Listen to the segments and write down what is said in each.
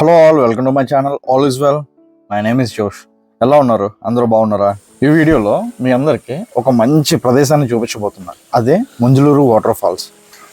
Hello all welcome to my channel all is well my name is Josh ఎలా ఉన్నారు? అందరూ బాగున్నారా? ఈ వీడియోలో మీ అందరికీ ఒక మంచి ప్రదేశాన్ని చూపించబోతున్నా. అదే ముంజులూరు వాటర్ ఫాల్స్.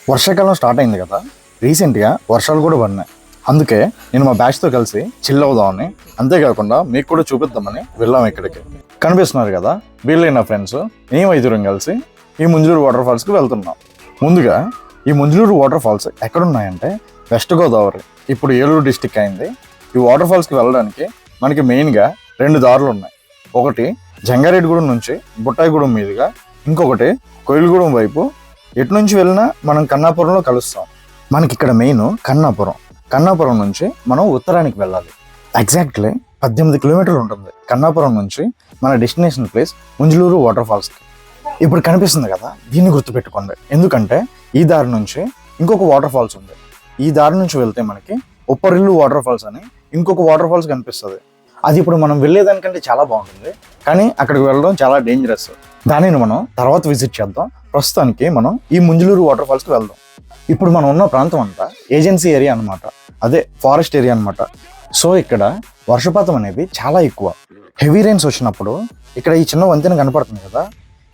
వర్షాకాలం స్టార్ట్ అయింది కదా. రీసెంట్గా వర్షాలు కూడా పడినాయి. అందుకే నేను మా బ్యాచ్తో కలిసి చిల్ అవుదామని అంతేకాకుండా మీకు కూడా చూపిద్దామని వెళ్ళాం ఇక్కడికి. కనిపిస్తున్నారు కదా? వీళ్ళైన నా ఫ్రెండ్స్ మేము ఐదుగురం కలిసి ఈ ముంజులూరు వాటర్ ఫాల్స్కి వెళ్తున్నాం. ముందుగా ఈ ముంజులూరు వాటర్ ఫాల్స్ ఎక్కడున్నాయంటే వెస్ట్ గోదావరి. ఇప్పుడు ఏలూరు డిస్టిక్ అయింది. ఈ వాటర్ ఫాల్స్కి వెళ్ళడానికి మనకి మెయిన్గా రెండు దారులు ఉన్నాయి. ఒకటి జంగారెడ్డిగూడెం నుంచి బుట్టాయిగూడెం మీదుగా ఇంకొకటి కోయిలగూడెం వైపు ఎటు నుంచి వెళ్ళినా మనం కన్నాపురంలో కలుస్తాం. మనకి ఇక్కడ మెయిన్ కన్నాపురం. కన్నాపురం నుంచి మనం ఉత్తరానికి వెళ్ళాలి. ఎగ్జాక్ట్లీ పద్దెనిమిది కిలోమీటర్లు ఉంటుంది. కన్నాపురం నుంచి మన డెస్టినేషన్ ప్లేస్ ముంజలూరు వాటర్ ఫాల్స్కి ఇప్పుడు కనిపిస్తుంది కదా దీన్ని గుర్తుపెట్టుకోండి. ఎందుకంటే ఈ దారి నుంచి ఇంకొక వాటర్ ఫాల్స్ ఉంది. ఈ దారి నుంచి వెళ్తే మనకి ఉప్పరిల్లు వాటర్ ఫాల్స్ అని ఇంకొక వాటర్ ఫాల్స్ కనిపిస్తుంది. అది ఇప్పుడు మనం వెళ్ళేదానికంటే చాలా బాగుంటుంది. కానీ అక్కడికి వెళ్ళడం చాలా డేంజరస్ దానిని మనం తర్వాత విజిట్ చేద్దాం. ప్రస్తుతానికి మనం ఈ ముంజులూరు వాటర్ ఫాల్స్కి వెళ్దాం. ఇప్పుడు మనం ఉన్న ప్రాంతం అంతా ఏజెన్సీ ఏరియా అనమాట అదే ఫారెస్ట్ ఏరియా అన్నమాట. సో ఇక్కడ వర్షపాతం అనేది చాలా ఎక్కువ. హెవీ రైన్స్ వచ్చినప్పుడు ఇక్కడ ఈ చిన్న వంతెన కనపడుతుంది కదా?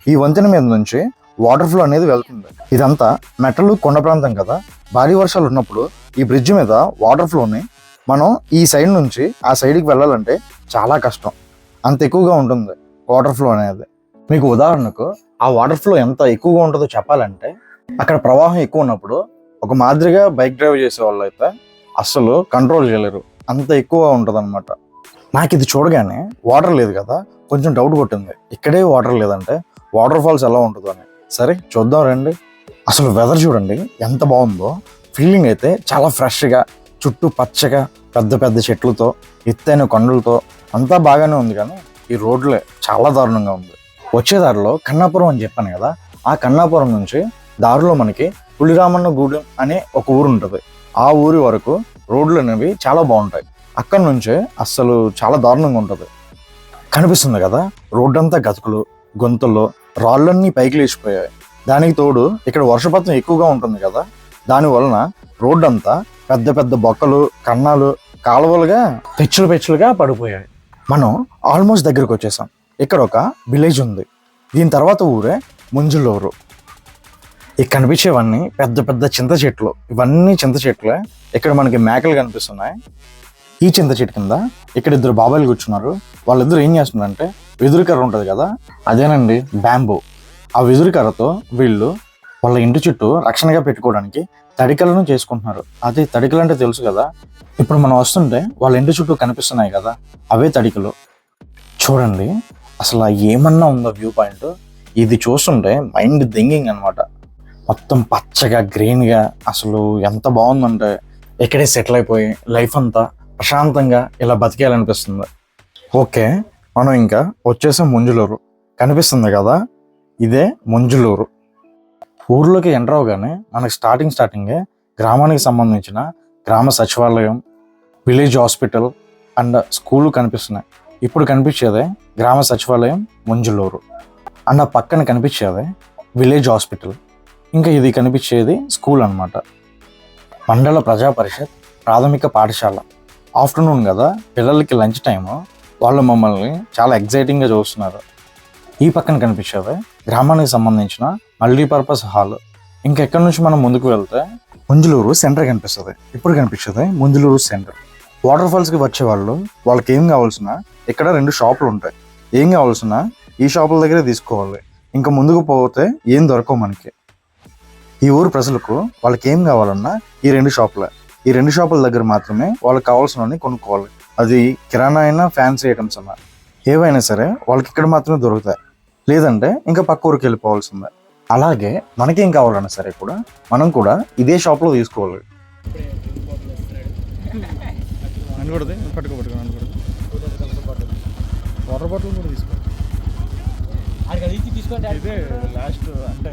ఈ వంతెన మీద నుంచి వాటర్ ఫ్లో అనేది వెళ్తుంది. ఇదంతా మెట్టలు కొండ ప్రాంతం కదా. భారీ వర్షాలు ఉన్నప్పుడు ఈ బ్రిడ్జ్ మీద వాటర్ ఫ్లోని మనం ఈ సైడ్ నుంచి ఆ సైడ్కి వెళ్ళాలంటే చాలా కష్టం. అంత ఎక్కువగా ఉంటుంది వాటర్ ఫ్లో అనేది. మీకు ఉదాహరణకు ఆ వాటర్ ఫ్లో ఎంత ఎక్కువగా ఉంటుందో చెప్పాలంటే అక్కడ ప్రవాహం ఎక్కువ ఉన్నప్పుడు ఒక మాదిరిగా బైక్ డ్రైవ్ చేసే వాళ్ళు అయితే అస్సలు కంట్రోల్ చేయలేరు. అంత ఎక్కువ ఉంటుంది అనమాట నాకు ఇది చూడగానే వాటర్ లేదు కదా. కొంచెం డౌట్ కొట్టింది. ఇక్కడే వాటర్ లేదంటే వాటర్ ఫాల్స్ ఎలా ఉంటుందో అని. సరే చూద్దాం రండి. అసలు వెదర్ చూడండి ఎంత బాగుందో. ఫీలింగ్ అయితే చాలా ఫ్రెష్గా చుట్టూ పచ్చగా పెద్ద పెద్ద చెట్లతో ఎత్తైన కొండలతో అంతా బాగానే ఉంది కానీ ఈ రోడ్లే చాలా దారుణంగా ఉంది. వచ్చే దారిలో కన్నాపురం అని చెప్పాను కదా ఆ కన్నాపురం నుంచి దారిలో మనకి పులిరామన్న గూడెం అనే ఒక ఊరు ఉంటుంది. ఆ ఊరి వరకు రోడ్లు అనేవి చాలా బాగుంటాయి. అక్కడ నుంచే అస్సలు చాలా దారుణంగా ఉంటుంది. కనిపిస్తుంది కదా రోడ్డంతా గతుకులు గొంతుల్లో రాళ్ళన్నీ పైకి లేచిపోయాయి. దానికి తోడు ఇక్కడ వర్షపాతం ఎక్కువగా ఉంటుంది కదా దాని వలన రోడ్డు అంతా పెద్ద పెద్ద బొక్కలు కన్నాలు కాలువలుగా పెచ్చులు పెచ్చులుగా పడిపోయాయి. మనం ఆల్మోస్ట్ దగ్గరకు వచ్చేసాం. ఇక్కడ ఒక విలేజ్ ఉంది. దీని తర్వాత ఊరే ముంజులూరు. ఇక్కడ కనిపించేవన్నీ పెద్ద పెద్ద చింత చెట్లు. ఇవన్నీ చింత చెట్లే. ఇక్కడ మనకి మేకలు కనిపిస్తున్నాయి. ఈ చింత చెట్టు కింద ఇక్కడ ఇద్దరు బాబాయిలు కూర్చున్నారు. వాళ్ళిద్దరు ఏం చేస్తున్నారంటే వెదురు కర్ర ఉంటుంది కదా అదేనండి బ్యాంబో. ఆ వెదురు కర్రతో వీళ్ళు వాళ్ళ ఇంటి చుట్టూ రక్షణగా పెట్టుకోవడానికి తడికలను చేసుకుంటున్నారు. అది తడికలు అంటే తెలుసు కదా ఇప్పుడు మనం వస్తుంటే వాళ్ళ ఇంటి చుట్టూ కనిపిస్తున్నాయి కదా అవే తడికలు. చూడండి అసలు ఏమన్నా ఉందో వ్యూ పాయింట్. ఇది చూస్తుంటే మైండ్ దింగింగ్ అనమాట మొత్తం పచ్చగా గ్రీన్గా అసలు ఎంత బాగుందంటే ఇక్కడే సెటిల్ అయిపోయి లైఫ్ అంతా ప్రశాంతంగా ఇలా బతికేయాలనిపిస్తుంది. ఓకే మనం ఇంకా వచ్చేసాం ముంజులూరు. కనిపిస్తుంది కదా ఇదే ముంజులూరు. ఊర్లోకి ఎంటర్ అవగానే మనకి స్టార్టింగ్ స్టార్టింగే గ్రామానికి సంబంధించిన గ్రామ సచివాలయం విలేజ్ హాస్పిటల్ అండ్ స్కూల్ కనిపిస్తున్నాయి. ఇప్పుడు కనిపించేదే గ్రామ సచివాలయం ముంజులూరు. అండ్ ఆ పక్కన కనిపించేదే విలేజ్ హాస్పిటల్ ఇంకా ఇది కనిపించేది స్కూల్ అనమాట మండల ప్రజా పరిషత్ ప్రాథమిక పాఠశాల. ఆఫ్టర్నూన్ కదా పిల్లలకి లంచ్ టైము వాళ్ళు మమ్మల్ని చాలా ఎగ్జైటింగ్గా చూస్తున్నారు. ఈ పక్కన కనిపించేది గ్రామానికి సంబంధించిన మల్టీపర్పస్ హాల్. ఇంకెక్కడి నుంచి మనం ముందుకు వెళ్తే ముంజులూరు సెంటర్ కనిపిస్తుంది. ఇప్పుడు కనిపించేది ముంజులూరు సెంటర్. వాటర్ ఫాల్స్కి వచ్చే వాళ్ళు వాళ్ళకి ఏం కావాల్సిన ఇక్కడ రెండు షాపులు ఉంటాయి. ఏం కావాల్సిన ఈ షాపుల దగ్గరే తీసుకోవాలి. ఇంకా ముందుకు పోతే ఏం దొరకవు మనకి. ఈ ఊరు ప్రజలకు వాళ్ళకి ఏం కావాలన్నా ఈ రెండు షాపులే. ఈ రెండు షాపుల దగ్గర మాత్రమే వాళ్ళకి కావాల్సినవన్నీ కొనుక్కోవాలి. అది కిరాణా అయినా ఫ్యాన్సీ ఐటమ్స్ అన్నా. ఏవైనా సరే వాళ్ళకి ఇక్కడ మాత్రమే దొరుకుతాయి. లేదంటే ఇంకా పక్క ఊరికి వెళ్ళిపోవాల్సిందే. అలాగే మనకేం కావాలన్నా సరే కూడా మనం కూడా ఇదే షాప్లో తీసుకోవాలి. అనకూడదు పట్టుకో పట్టుకో అనకూడదు వాటర్ బాటిల్ కూడా తీసుకో. ఇదే లాస్ట్ అంటే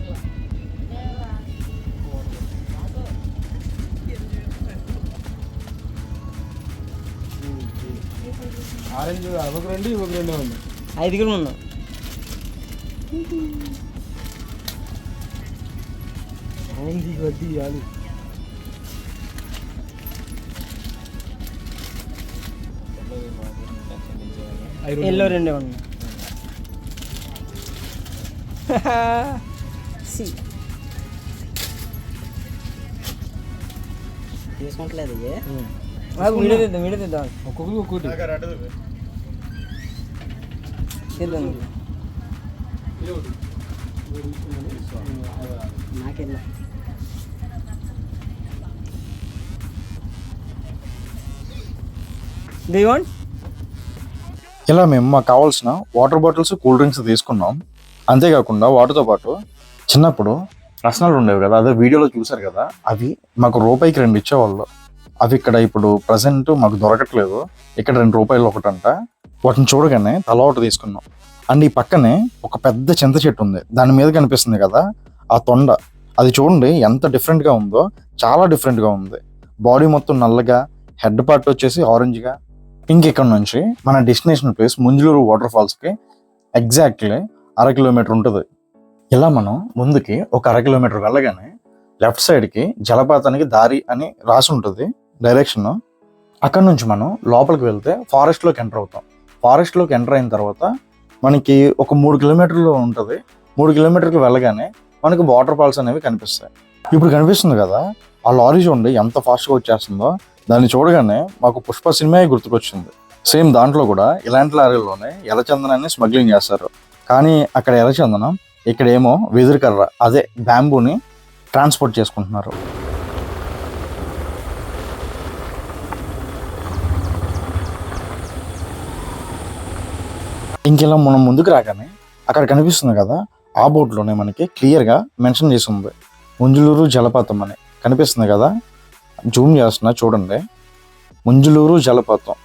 ఒక రెండు ఒక రెండు ఉంది. ఐదుగురు ఉన్నాం. ఉంది వడ్డీ ఇవ్వాలి ఎల్లో రెండే ఉన్నాయి. సి. తీసుకుంటలేదు ఇది వీడియో తీద్దాం వీడియో తీద్దాం. ఒక్కొక్కరు ఒక్కొక్కటి. తీద్దాం నాకెళ్ళ. ఇలా మేము మాకు కావాల్సిన వాటర్ బాటిల్స్ కూల్ డ్రింక్స్ తీసుకున్నాం. అంతేకాకుండా వాటితో పాటు చిన్నప్పుడు రసనాలు ఉండేవి కదా అదే వీడియోలో చూసారు కదా అవి మాకు రూపాయికి రెండు ఇచ్చేవాళ్ళు. అవి ఇక్కడ ఇప్పుడు ప్రజెంట్ మాకు దొరకట్లేదు. ఇక్కడ రెండు రూపాయలు ఒకటంట. వాటిని చూడగానే తల ఒకటి తీసుకున్నాం. అండ్ ఈ పక్కనే ఒక పెద్ద చింత చెట్టు ఉంది. దాని మీద కనిపిస్తుంది కదా ఆ తొండ. అది చూడండి ఎంత డిఫరెంట్గా ఉందో చాలా డిఫరెంట్గా ఉంది. బాడీ మొత్తం నల్లగా హెడ్ పార్ట్ వచ్చేసి ఆరెంజ్గా ఇంకెక్కడ నుంచి మన డెస్టినేషన్ ప్లేస్ ముంజులూరు వాటర్ ఫాల్స్కి ఎగ్జాక్ట్లీ అర కిలోమీటర్ ఉంటుంది. ఇలా మనం ముందుకి ఒక అర కిలోమీటర్ వెళ్ళగానే లెఫ్ట్ సైడ్కి జలపాతానికి దారి అని రాసి ఉంటుంది డైరెక్షన్ అక్కడ నుంచి మనం లోపలికి వెళ్తే ఫారెస్ట్లోకి ఎంటర్ అవుతాం. ఫారెస్ట్లోకి ఎంటర్ అయిన తర్వాత మనకి ఒక మూడు కిలోమీటర్లు ఉంటుంది. మూడు కిలోమీటర్కి వెళ్ళగానే మనకి వాటర్ ఫాల్స్ అనేవి కనిపిస్తాయి. ఇప్పుడు కనిపిస్తుంది కదా ఆ లారీ చూడండి ఎంత ఫాస్ట్గా వచ్చేస్తుందో. దాన్ని చూడగానే మాకు పుష్ప సినిమా గుర్తుకొచ్చింది. సేమ్ దాంట్లో కూడా ఇలాంటి లారీల్లోనే ఎర్రచందనాన్ని స్మగ్లింగ్ చేస్తారు కానీ అక్కడ ఎర్రచందనం ఇక్కడ ఏమో వెదురు కర్ర అదే బ్యాంబూని ట్రాన్స్పోర్ట్ చేసుకుంటున్నారు. ఇంకెలా మనం ముందుకు రాగానే అక్కడ కనిపిస్తుంది కదా ఆ బోర్డులోనే మనకి క్లియర్గా మెన్షన్ చేసి ఉంది ముంజులూరు జలపాతం అని కనిపిస్తుంది కదా జూమ్ చేస్తున్నా చూడండి. ముంజులూరు జలపాతం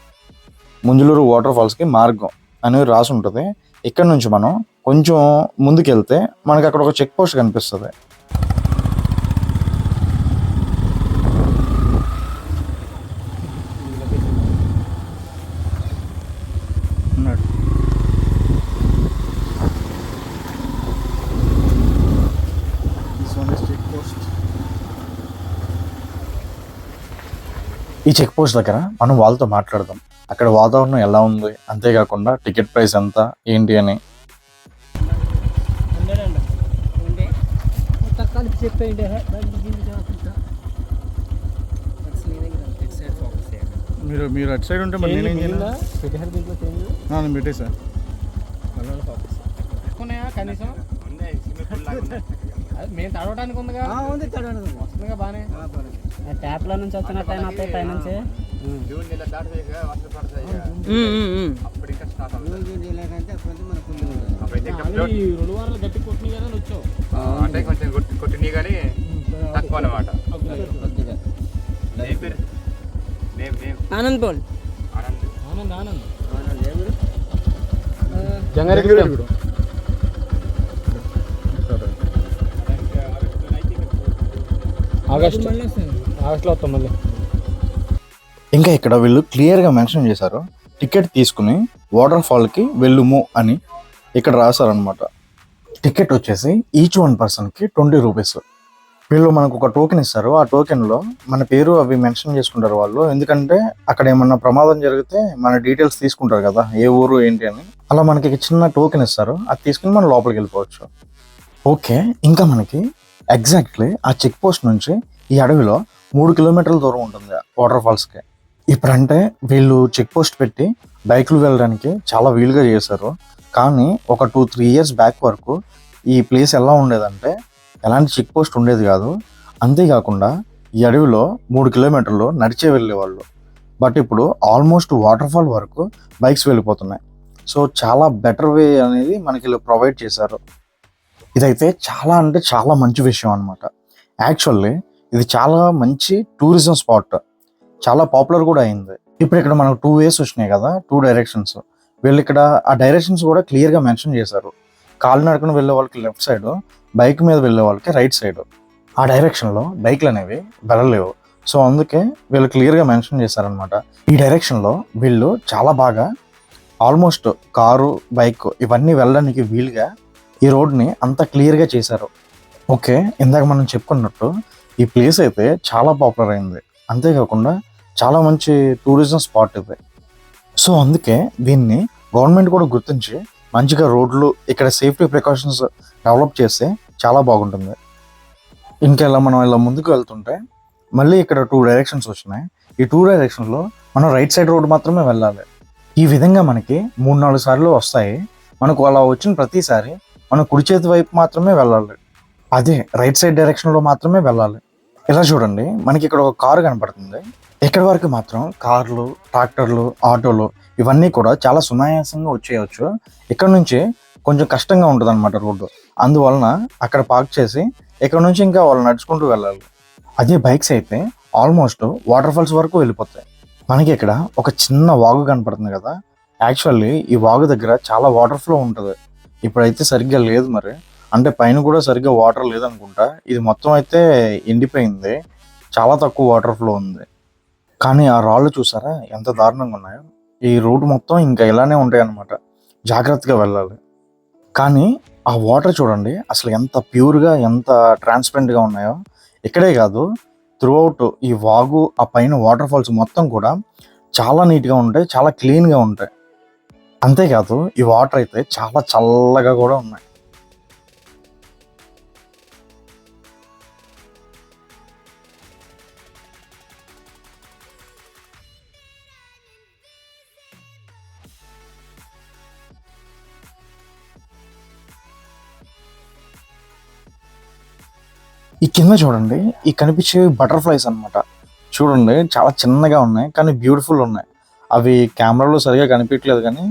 ముంజులూరు వాటర్ ఫాల్స్కి మార్గం అనేది రాసి ఉంటుంది ఇక్కడ నుంచి మనం కొంచెం ముందుకెళ్తే మనకి అక్కడ ఒక చెక్ పోస్ట్ కనిపిస్తుంది. ఈ చెక్ పోస్ట్ దగ్గర మనం వాళ్ళతో మాట్లాడదాం. అక్కడ వాతావరణం ఎలా ఉంది? అంతేకాకుండా టికెట్ ప్రైస్ ఎంత? ఏంటి అని. మీరు మీరు అటు సైడ్ ఉంటే మరి నేనేం చేయాలి? పెట్టేసా కనీసం? మేము తడవడానికి ఉందిగా. ఉంది వస్తుందిగా బానే ట్యాప్లో నుంచి వచ్చినట్టయినా వస్తాయి పైనుంచి. జూన్ నెల దాటితే వర్షం పడతాయి అప్పుడు ఇంకా స్టార్ట్ అవుతుంది. అప్పుడైతే ఇంకా ఫ్లోట్ ఈ రెండు వారాలు గట్టి కొట్టినాయి కదా అని వచ్చావు. అంటే కొంచెం కొట్టి కొట్టినాయి కానీ తక్కువ నేమ్ ఆనంద్ పోల్ ఆనంద్. ఆనంద్ ఆనంద్. జంగారెడ్డి ఆగస్ట్. ఆగస్ట్లో వస్తాం మళ్ళీ. ఇంకా ఇక్కడ వీళ్ళు క్లియర్గా మెన్షన్ చేశారు. టికెట్ తీసుకుని వాటర్ ఫాల్కి వెళ్ళుము అని ఇక్కడ రాశారనమాట టికెట్ వచ్చేసి ఈచ్ వన్ పర్సన్కి ట్వంటీ రూపీస్. వీళ్ళు మనకు ఒక టోకెన్ ఇస్తారు. ఆ టోకెన్లో మన పేరు అవి మెన్షన్ చేసుకుంటారు వాళ్ళు. ఎందుకంటే అక్కడ ఏమన్నా ప్రమాదం జరిగితే మన డీటెయిల్స్ తీసుకుంటారు కదా ఏ ఊరు ఏంటి అని. అలా మనకి చిన్న టోకెన్ ఇస్తారు. అది తీసుకుని మనం లోపలికి వెళ్ళిపోవచ్చు. ఓకే ఇంకా మనకి ఎగ్జాక్ట్లీ ఆ చెక్ పోస్ట్ నుంచి ఈ అడవిలో మూడు కిలోమీటర్ల దూరం ఉంటుంది వాటర్ ఫాల్స్కి. ఇప్పుడంటే వీళ్ళు చెక్ పోస్ట్ పెట్టి బైక్లు వెళ్ళడానికి చాలా వీలుగా చేశారు. కానీ ఒక టూ త్రీ ఇయర్స్ బ్యాక్ వరకు ఈ ప్లేస్ ఎలా ఉండేదంటే ఎలాంటి చెక్ పోస్ట్ ఉండేది కాదు. అంతేకాకుండా ఈ అడవిలో మూడు కిలోమీటర్లు నడిచే వెళ్ళేవాళ్ళు. బట్ ఇప్పుడు ఆల్మోస్ట్ వాటర్ ఫాల్ వరకు బైక్స్ వెళ్ళిపోతున్నాయి. సో చాలా బెటర్ వే అనేది మనకి ప్రొవైడ్ చేశారు. ఇదైతే చాలా అంటే చాలా మంచి విషయం అనమాట యాక్చువల్లీ ఇది చాలా మంచి టూరిజం స్పాట్ చాలా పాపులర్ కూడా అయింది. ఇప్పుడు ఇక్కడ మనకు టూ వేస్ వచ్చినాయి కదా టూ డైరెక్షన్స్ వీళ్ళు ఇక్కడ ఆ డైరెక్షన్స్ కూడా క్లియర్గా మెన్షన్ చేశారు. కాలినడకన వెళ్ళే వాళ్ళకి లెఫ్ట్ సైడ్ బైక్ మీద వెళ్ళే వాళ్ళకి రైట్ సైడ్ ఆ డైరెక్షన్లో బైక్లు అనేవి వెళ్ళలేవు. సో అందుకే వీళ్ళు క్లియర్గా మెన్షన్ చేశారనమాట ఈ డైరెక్షన్లో వీళ్ళు చాలా బాగా ఆల్మోస్ట్ కారు బైక్ ఇవన్నీ వెళ్ళడానికి వీలుగా ఈ రోడ్ని అంత క్లియర్గా చేశారు. ఓకే ఇందాక మనం చెప్పుకున్నట్టు ఈ ప్లేస్ అయితే చాలా పాపులర్ అయింది. అంతేకాకుండా చాలా మంచి టూరిజం స్పాట్ ఇది. సో అందుకే దీన్ని గవర్నమెంట్ కూడా గుర్తించి మంచిగా రోడ్లు ఇక్కడ సేఫ్టీ ప్రికాషన్స్ డెవలప్ చేస్తే చాలా బాగుంటుంది. ఇంకా ఇలా మనం ఇలా ముందుకు వెళ్తుంటే మళ్ళీ ఇక్కడ టూ డైరెక్షన్స్ వచ్చినాయి. ఈ టూ డైరెక్షన్లో మనం రైట్ సైడ్ రోడ్ మాత్రమే వెళ్ళాలి. ఈ విధంగా మనకి మూడు నాలుగు సార్లు వస్తాయి. మనకు అలా వచ్చిన ప్రతిసారి మనం కుడి చేతి వైపు మాత్రమే వెళ్ళాలి. అదే రైట్ సైడ్ డైరెక్షన్లో మాత్రమే వెళ్ళాలి. ఇలా చూడండి మనకి ఇక్కడ ఒక కారు కనపడుతుంది. ఇక్కడ వరకు మాత్రం కార్లు ట్రాక్టర్లు ఆటోలు ఇవన్నీ కూడా చాలా సునాయాసంగా వచ్చేయచ్చు. ఇక్కడ నుంచి కొంచెం కష్టంగా ఉంటుంది అనమాట రోడ్డు. అందువలన అక్కడ పార్క్ చేసి ఇక్కడ నుంచి ఇంకా వాళ్ళు నడుచుకుంటూ వెళ్ళాలి. అదే బైక్స్ అయితే ఆల్మోస్ట్ వాటర్ ఫాల్స్ వరకు వెళ్ళిపోతాయి. మనకి ఇక్కడ ఒక చిన్న వాగు కనపడుతుంది కదా. యాక్చువల్లీ ఈ వాగు దగ్గర చాలా వాటర్ ఫ్లో ఉంటుంది. ఇప్పుడైతే సరిగ్గా లేదు మరి. అంటే పైన కూడా సరిగ్గా వాటర్ లేదనుకుంటా. ఇది మొత్తం అయితే ఎండిపోయింది. చాలా తక్కువ వాటర్ ఫ్లో ఉంది. కానీ ఆ రాళ్ళు చూసారా? ఎంత దారుణంగా ఉన్నాయో. ఈ రూట్ మొత్తం ఇంకా ఇలానే ఉంటాయి అన్నమాట జాగ్రత్తగా వెళ్ళాలి. కానీ ఆ వాటర్ చూడండి అసలు ఎంత ప్యూర్గా ఎంత ట్రాన్స్పరెంట్గా ఉన్నాయో. ఇక్కడే కాదు త్రూఅవుట్ ఈ వాగు ఆ పైన వాటర్ ఫాల్స్ మొత్తం కూడా చాలా నీట్గా ఉంటాయి చాలా క్లీన్గా ఉంటాయి. అంతేకాదు ఈ వాటర్ అయితే చాలా చల్లగా కూడా ఉన్నాయి. ఈ కింద చూడండి ఈ కనిపించే బటర్ఫ్లైస్ అన్నమాట. చూడండి చాలా చిన్నగా ఉన్నాయి కానీ బ్యూటిఫుల్ ఉన్నాయి. అవి కెమెరాలో సరిగా కనిపించలేదు కానీ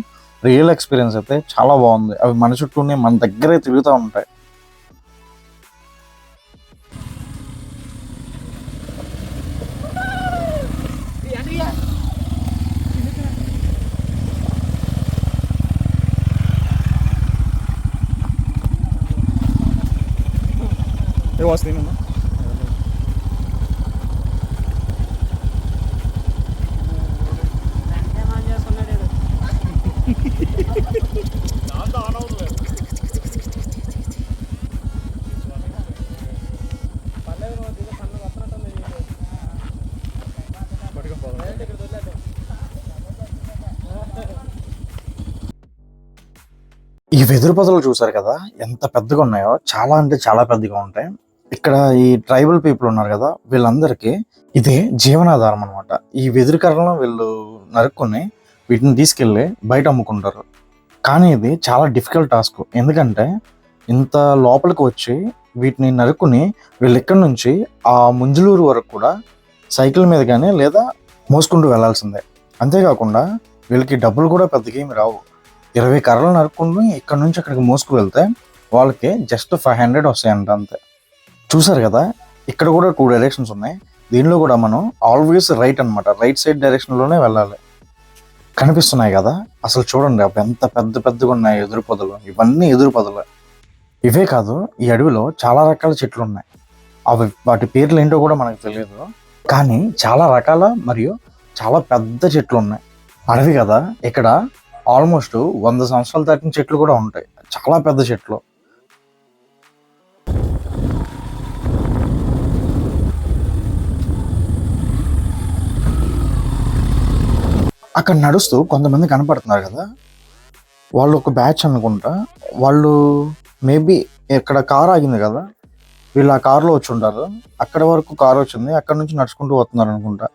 రియల్ ఎక్స్పీరియన్స్ అయితే చాలా బాగుంది అవి మన చుట్టూనే మన దగ్గరే తిరుగుతూ ఉంటాయి ఏ não. ఈ వెదురు పొదలు చూసారు కదా? ఎంత పెద్దగా ఉన్నాయో చాలా అంటే చాలా పెద్దగా ఉంటాయి. ఇక్కడ ఈ ట్రైబల్ పీపుల్ ఉన్నారు కదా వీళ్ళందరికీ ఇదే జీవనాధారం అనమాట ఈ వెదురు కర్రలను వీళ్ళు నరుక్కొని వీటిని తీసుకెళ్ళి బయట అమ్ముకుంటారు. కానీ ఇది చాలా డిఫికల్ట్ టాస్క్ ఎందుకంటే ఇంత లోపలికి వచ్చి వీటిని నరుక్కుని వీళ్ళు ఇక్కడి నుంచి ఆ ముంజలూరు వరకు కూడా సైకిల్ మీద కానీ లేదా మోసుకుంటూ వెళ్ళాల్సిందే. అంతేకాకుండా వీళ్ళకి డబ్బులు కూడా పెద్దగా ఏమి రావు. ఇరవై కర్రలు నరుక్కుని ఇక్కడ నుంచి అక్కడికి మోసుకు వెళ్తే వాళ్ళకి జస్ట్ ఫైవ్ హండ్రెడ్ వస్తాయంట అంతే. చూసారు కదా? ఇక్కడ కూడా టూ డైరెక్షన్స్ ఉన్నాయి. దీనిలో కూడా మనం ఆల్వేస్ రైట్ అన్నమాట. రైట్ సైడ్ డైరెక్షన్లోనే వెళ్ళాలి. కనిపిస్తున్నాయి కదా? అసలు చూడండి అవి ఎంత పెద్ద పెద్దగా ఉన్నాయి ఎదురు పొదలు. ఇవన్నీ ఎదురు పొదలు. ఇవే కాదు ఈ అడవిలో చాలా రకాల చెట్లు ఉన్నాయి. అవి వాటి పేర్లు ఏంటో కూడా మనకు తెలియదు. కానీ చాలా రకాల మరియు చాలా పెద్ద చెట్లు ఉన్నాయి. అడవి కదా? ఇక్కడ ఆల్మోస్ట్ వంద సంవత్సరాలు దాటిన చెట్లు కూడా ఉంటాయి. చాలా పెద్ద చెట్లు. అక్కడ నడుస్తూ కొంతమంది కనపడుతున్నారు కదా. వాళ్ళు ఒక బ్యాచ్ అనుకుంటా. వాళ్ళు మేబీ ఇక్కడ కార్ ఆగింది కదా. వీళ్ళు ఆ కార్లో వచ్చి ఉంటారు. అక్కడ వరకు కార్ వచ్చింది. అక్కడ నుంచి నడుచుకుంటూ వస్తున్నారు అనుకుంటా.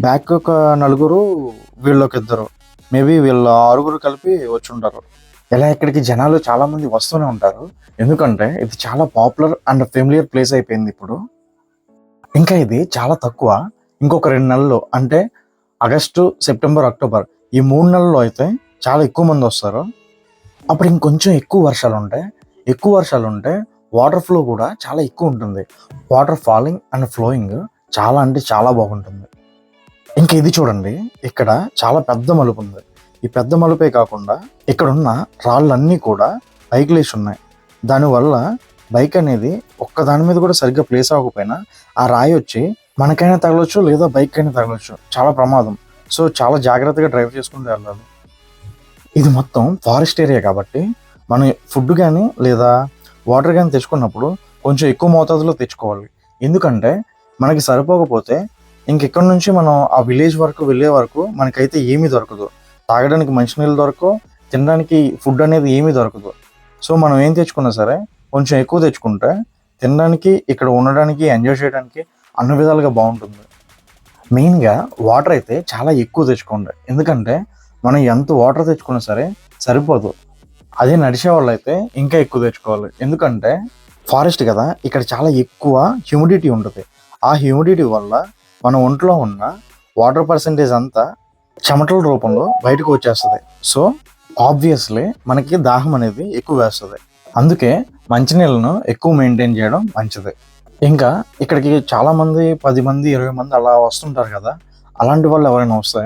బ్యాక్ ఒక నలుగురు వీళ్ళొక ఇద్దరు. మేబీ వీళ్ళ ఆరుగురు కలిపి వచ్చి ఉంటారు. ఇలా ఇక్కడికి జనాలు చాలా మంది వస్తూనే ఉంటారు. ఎందుకంటే ఇది చాలా పాపులర్ అండ్ ఫెమిలియర్ ప్లేస్ అయిపోయింది ఇప్పుడు. ఇంకా ఇది చాలా తక్కువ. ఇంకొక రెండు నెలలు అంటే ఆగస్టు సెప్టెంబర్ అక్టోబర్ ఈ మూడు నెలల్లో అయితే చాలా ఎక్కువ మంది వస్తారు. అప్పుడు ఇంకొంచెం ఎక్కువ వర్షాలు ఉంటాయి ఎక్కువ వర్షాలు ఉంటే వాటర్ ఫ్లో కూడా చాలా ఎక్కువ ఉంటుంది. వాటర్ ఫాలింగ్ అండ్ ఫ్లోయింగ్ చాలా అంటే చాలా బాగుంటుంది. ఇంకా ఇది చూడండి. ఇక్కడ చాలా పెద్ద మలుపు ఉంది. ఈ పెద్ద మలుపే కాకుండా ఇక్కడ ఉన్న రాళ్ళన్నీ కూడా పైకి లేచి ఉన్నాయి. దానివల్ల బైక్ అనేది ఒక్క దాని మీద కూడా సరిగ్గా ప్లేస్ అవ్వకపోయినా ఆ రాయి వచ్చి మనకైనా తగలొచ్చు లేదా బైక్ అయినా తగలొచ్చు. చాలా ప్రమాదం. సో చాలా జాగ్రత్తగా డ్రైవ్ చేసుకుంటూ వెళ్ళాలి. ఇది మొత్తం ఫారెస్ట్ ఏరియా కాబట్టి మనం ఫుడ్ కానీ లేదా వాటర్ కానీ తెచ్చుకున్నప్పుడు కొంచెం ఎక్కువ మోతాదులో తెచ్చుకోవాలి. ఎందుకంటే మనకి సరిపోకపోతే ఇంకెక్కడి నుంచి మనం ఆ విలేజ్ వరకు వెళ్ళే వరకు మనకైతే ఏమీ దొరకదు. తాగడానికి మంచినీళ్ళు దొరకవు తినడానికి ఫుడ్ అనేది ఏమీ దొరకదు. సో మనం ఏం తెచ్చుకున్నా సరే కొంచెం ఎక్కువ తెచ్చుకుంటే తినడానికి ఇక్కడ ఉండడానికి ఎంజాయ్ చేయడానికి అన్ని విధాలుగా బాగుంటుంది. మెయిన్గా వాటర్ అయితే చాలా ఎక్కువ తెచ్చుకోండి. ఎందుకంటే మనం ఎంత వాటర్ తెచ్చుకున్నా సరే సరిపోదు. అదే నడిచే వాళ్ళు అయితే ఇంకా ఎక్కువ తెచ్చుకోవాలి. ఎందుకంటే ఫారెస్ట్ కదా ఇక్కడ చాలా ఎక్కువ హ్యూమిడిటీ ఉంటుంది. ఆ హ్యూమిడిటీ వల్ల మన ఒంట్లో ఉన్న వాటర్ పర్సంటేజ్ అంతా చెమటల రూపంలో బయటకు వచ్చేస్తుంది. సో ఆబ్వియస్లీ మనకి దాహం అనేది ఎక్కువ వేస్తుంది. అందుకే మంచినీళ్ళను ఎక్కువ మెయింటైన్ చేయడం మంచిది. ఇంకా ఇక్కడికి చాలామంది పది మంది ఇరవై మంది అలా వస్తుంటారు కదా అలాంటి వాళ్ళు ఎవరైనా వస్తే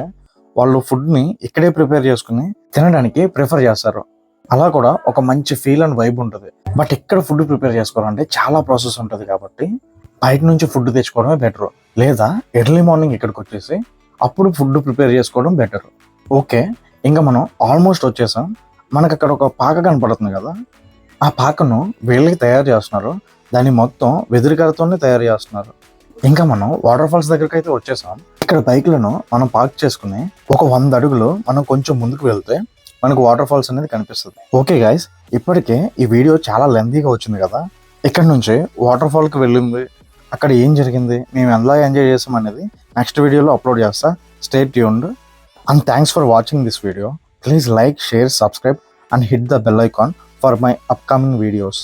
వాళ్ళు ఫుడ్ని ఇక్కడే ప్రిపేర్ చేసుకుని తినడానికి ప్రిఫర్ చేస్తారు. అలా కూడా ఒక మంచి ఫీల్ అండ్ వైబ్ ఉంటుంది. బట్ ఇక్కడ ఫుడ్ ప్రిపేర్ చేసుకోవాలంటే చాలా ప్రాసెస్ ఉంటుంది కాబట్టి బయట నుంచి ఫుడ్ తెచ్చుకోవడమే బెటర్. లేదా ఎర్లీ మార్నింగ్ ఇక్కడికి వచ్చేసి అప్పుడు ఫుడ్ ప్రిపేర్ చేసుకోవడం బెటర్. ఓకే ఇంకా మనం ఆల్మోస్ట్ వచ్చేసాం. మనకు అక్కడ ఒక పాక కనపడుతుంది కదా. ఆ పాకను వీళ్ళకి తయారు చేస్తున్నారు. దాన్ని మొత్తం వెదురుకరతోనే తయారు చేస్తున్నారు. ఇంకా మనం వాటర్ ఫాల్స్ దగ్గరికి అయితే వచ్చేసాం. ఇక్కడ బైక్లను మనం పార్క్ చేసుకుని ఒక వంద అడుగులు మనం కొంచెం ముందుకు వెళ్తే మనకు వాటర్ ఫాల్స్ అనేది కనిపిస్తుంది. ఓకే గైస్ ఇప్పటికే ఈ వీడియో చాలా లెందీగా వచ్చింది కదా. ఇక్కడ నుంచి వాటర్ ఫాల్కి వెళ్ళింది అక్కడ ఏం జరిగింది మేము ఎలా ఎంజాయ్ చేసాం అనేది నెక్స్ట్ వీడియోలో అప్లోడ్ చేస్తా. Stay tuned and thanks for watching this video please like share subscribe and hit the bell icon for my upcoming videos